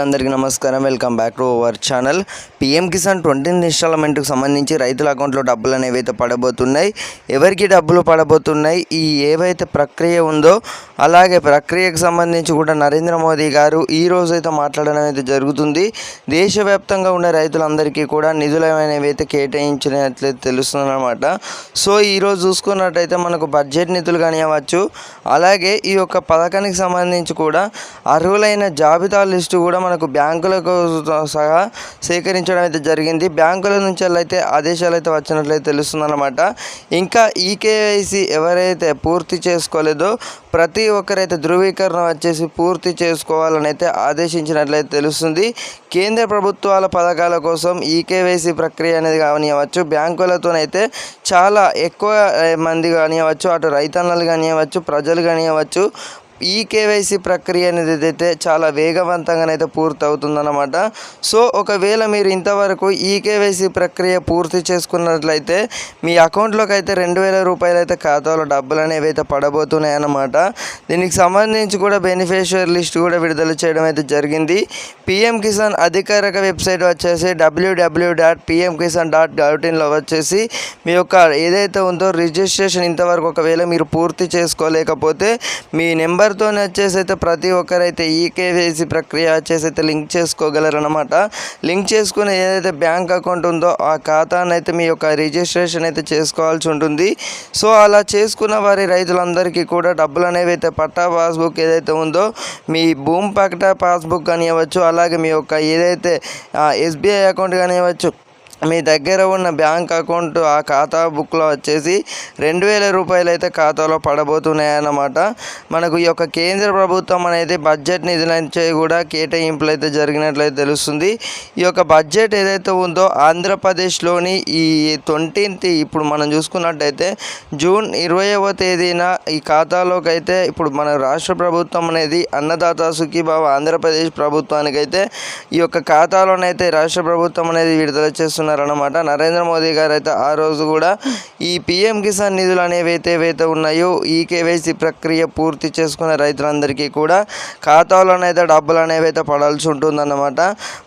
అందరికీ నమస్కారం. Welcome back to our channel. PM Kisan twenty ఇన్స్టాల్మెంట్కి సంబంధించి రైతుల అకౌంట్లో డబ్బులు అనేవి అయితే పడబోతున్నాయి. ఎవరికి డబ్బులు పడబోతున్నాయి? ఈ ఏవైతే ప్రక్రియ ఉందో అలాగే ప్రక్రియకు సంబంధించి కూడా నరేంద్ర మోదీ గారు ఈ రోజు అయితే మాట్లాడడం అయితే జరుగుతుంది. దేశవ్యాప్తంగా ఉన్న రైతులందరికీ కూడా నిధులు అనేవి అయితే కేటాయించినట్లయితే తెలుస్తుందన్నమాట. సో ఈరోజు చూసుకున్నట్టయితే మనకు బడ్జెట్ నిధులు కానివ్వచ్చు అలాగే ఈ యొక్క పథకానికి సంబంధించి కూడా అర్హులైన జాబితా లిస్టు కూడా మనకు బ్యాంకులకు సహా సేకరించడం అయితే జరిగింది. బ్యాంకుల నుంచి అయితే ఆదేశాలు అయితే వచ్చినట్లయితే తెలుస్తుందన్నమాట. ఇంకా ఈకేవైసీ ఎవరైతే పూర్తి చేసుకోలేదో ప్రతి ఒక్కరైతే ధృవీకరణ వచ్చేసి పూర్తి చేసుకోవాలని అయితే ఆదేశించినట్లయితే తెలుస్తుంది. కేంద్ర ప్రభుత్వాల పథకాల కోసం ఈకేవైసీ ప్రక్రియ అనేది కానివ్వచ్చు బ్యాంకులతోనైతే చాలా ఎక్కువ మంది కానివ్వచ్చు అటు రైతన్నలు కానివ్వచ్చు ప్రజలు కానివ్వచ్చు ఈ కేవైసీ ప్రక్రియ అనేది అయితే చాలా వేగవంతంగానైతే పూర్తవుతుందన్నమాట. సో ఒకవేళ మీరు ఇంతవరకు ఈ కేవైసీ ప్రక్రియ పూర్తి చేసుకున్నట్లయితే మీ అకౌంట్లోకి అయితే రెండు వేల రూపాయలు అయితే ఖాతాలో డబ్బులు అనేవి అయితే పడబోతున్నాయి అన్నమాట దీనికి సంబంధించి కూడా బెనిఫిషియర్ లిస్ట్ కూడా విడుదల చేయడం అయితే జరిగింది. పిఎం కిసాన్ అధికారిక వెబ్సైట్ వచ్చేసి W W dot PM Kisan dot dot వచ్చేసి మీ యొక్క ఏదైతే ఉందో రిజిస్ట్రేషన్ ఇంతవరకు ఒకవేళ మీరు పూర్తి చేసుకోలేకపోతే మీ నెంబర్ నెంబర్తోనే వచ్చేసి అయితే ప్రతి ఒక్కరైతే ఈ కేవైసీ ప్రక్రియ వచ్చేసి అయితే లింక్ చేసుకోగలరనమాట లింక్ చేసుకుని ఏదైతే బ్యాంక్ అకౌంట్ ఉందో ఆ ఖాతాను అయితే మీ యొక్క రిజిస్ట్రేషన్ అయితే చేసుకోవాల్సి ఉంటుంది. సో అలా చేసుకున్న వారి రైతులందరికీ కూడా డబ్బులు అనేవి అయితే పట్టా పాస్బుక్ ఏదైతే ఉందో మీ భూమి పట్టా పాస్బుక్ కానివ్వచ్చు అలాగే మీ యొక్క ఏదైతే ఎస్బీఐ అకౌంట్ కానివ్వచ్చు మీ దగ్గర ఉన్న బ్యాంక్ అకౌంట్ ఆ ఖాతా బుక్లో వచ్చేసి రెండు వేల రూపాయలు అయితే ఖాతాలో పడబోతున్నాయన్నమాట. మనకు ఈ యొక్క కేంద్ర ప్రభుత్వం అనేది బడ్జెట్ నిధులంచే కూడా కేటాయింపులు అయితే జరిగినట్లయితే తెలుస్తుంది. ఈ యొక్క బడ్జెట్ ఏదైతే ఉందో ఆంధ్రప్రదేశ్లోని ఈ ట్వంటీన్త్ ఇప్పుడు మనం చూసుకున్నట్టయితే జూన్ ఇరవైవ తేదీన ఈ ఖాతాలోకి అయితే ఇప్పుడు మన రాష్ట్ర ప్రభుత్వం అనేది అన్నదాత సుఖీభావ ఆంధ్రప్రదేశ్ ప్రభుత్వానికైతే ఈ యొక్క ఖాతాలోనైతే రాష్ట్ర ప్రభుత్వం అనేది విడుదల చేస్తున్నారన్నమాట. నరేంద్ర మోదీ గారు అయితే ఆ రోజు కూడా ఈ పిఎం కిసాన్ నిధులు అనేవి అయితే ఏవైతే ఉన్నాయో ఈ కేవైసీ ప్రక్రియ పూర్తి చేసుకున్న రైతులందరికీ కూడా ఖాతాలోనైతే డబ్బులు అనేవి అయితే పడాల్సి ఉంటుందన్నమాట.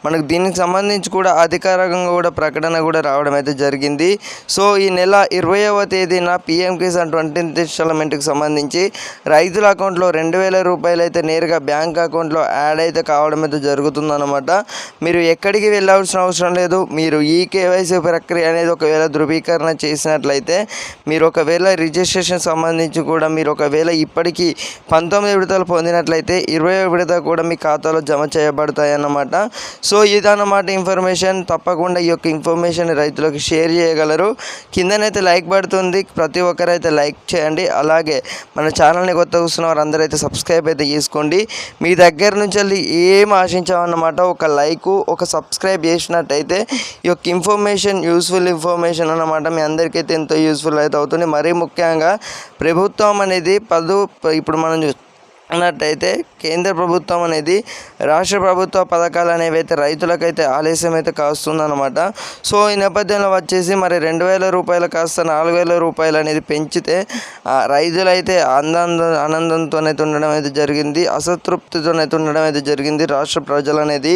మనకు దీనికి సంబంధించి కూడా అధికారికంగా కూడా ప్రకటన కూడా రావడం అయితే జరిగింది. సో ఈ నెల ఇరవైవ తేదీన పిఎం కిసాన్ ట్వంటీ ఇన్స్టాల్మెంట్కి సంబంధించి రైతుల అకౌంట్లో రెండు వేల రూపాయలు అయితే నేరుగా బ్యాంక్ అకౌంట్లో యాడ్ అయితే కావడం అయితే జరుగుతుందన్నమాట. మీరు ఎక్కడికి వెళ్ళాల్సిన అవసరం లేదు. మీరు ఈ కేవైసీ ప్రక్రియ అనేది ఒకవేళ ధృవీకరణ చేసినట్లయితే మీరు ఒకవేళ రిజిస్ట్రేషన్ సంబంధించి కూడా మీరు ఒకవేళ ఇప్పటికీ పంతొమ్మిది విడతలు పొందినట్లయితే ఇరవై విడత కూడా మీ ఖాతాలో జమ చేయబడతాయి అన్నమాట సో ఇదన్నమాట ఇన్ఫర్మేషన్. తప్పకుండా ఈ యొక్క ఇన్ఫర్మేషన్ రైతులకు షేర్ చేయగలరు. కిందనైతే లైక్ పడుతుంది. ప్రతి ఒక్కరైతే లైక్ చేయండి. అలాగే మన ఛానల్ని కొత్త చూస్తున్న వారు అయితే సబ్స్క్రైబ్ అయితే చేసుకోండి. మీ దగ్గర నుంచి వెళ్ళి ఏం ఆశించామన్నమాట? ఒక లైక్ ఒక సబ్స్క్రైబ్ చేసినట్టయితే ఈ యొక్క ఇన్ఫర్మేషన్ యూస్ఫుల్ ఇన్ఫర్మేషన్ అన్నమాట మీ అందరికైతే ఎంతో యూస్ఫుల్ అయితే అవుతుంది. మరీ ముఖ్యంగా ప్రభుత్వం అనేది పదు ఇప్పుడు మనం చూ అన్నట్టయితే కేంద్ర ప్రభుత్వం అనేది రాష్ట్ర ప్రభుత్వ పథకాలు అనేవి అయితే రైతులకైతే ఆలస్యం అయితే కాస్తుందన్నమాట. సో ఈ నేపథ్యంలో వచ్చేసి మరి రెండు వేల రూపాయలు కాస్త నాలుగు వేల రూపాయలు అనేది పెంచితే ఆ రైతులైతే ఆనంద ఆనందంతోనైతే ఉండడం అయితే జరిగింది అసంతృప్తితోనైతే ఉండడం అయితే జరిగింది. రాష్ట్ర ప్రజలు అనేది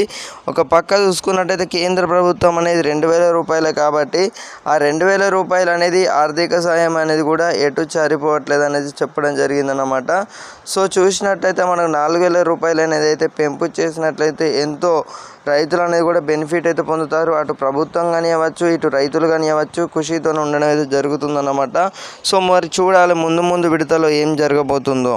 ఒక పక్క చూసుకున్నట్టయితే కేంద్ర ప్రభుత్వం అనేది రెండు వేల రూపాయలే కాబట్టి ఆ రెండు వేల రూపాయలు అనేది ఆర్థిక సాయం అనేది కూడా ఎటు చారిపోవట్లేదు అనేది చెప్పడం జరిగిందన్నమాట. సో చూసి చూసినట్లయితే మనకు నాలుగు వేల రూపాయలు అనేది అయితే పెంపు చేసినట్లయితే ఎంతో రైతులు అనేది కూడా బెనిఫిట్ అయితే పొందుతారు. అటు ప్రభుత్వం కానివ్వచ్చు ఇటు రైతులు కానివ్వచ్చు ఖుషితో ఉండడం అయితే జరుగుతుందన్నమాట. సో మరి చూడాలి ముందు ముందు విడతలో ఏం జరగబోతుందో.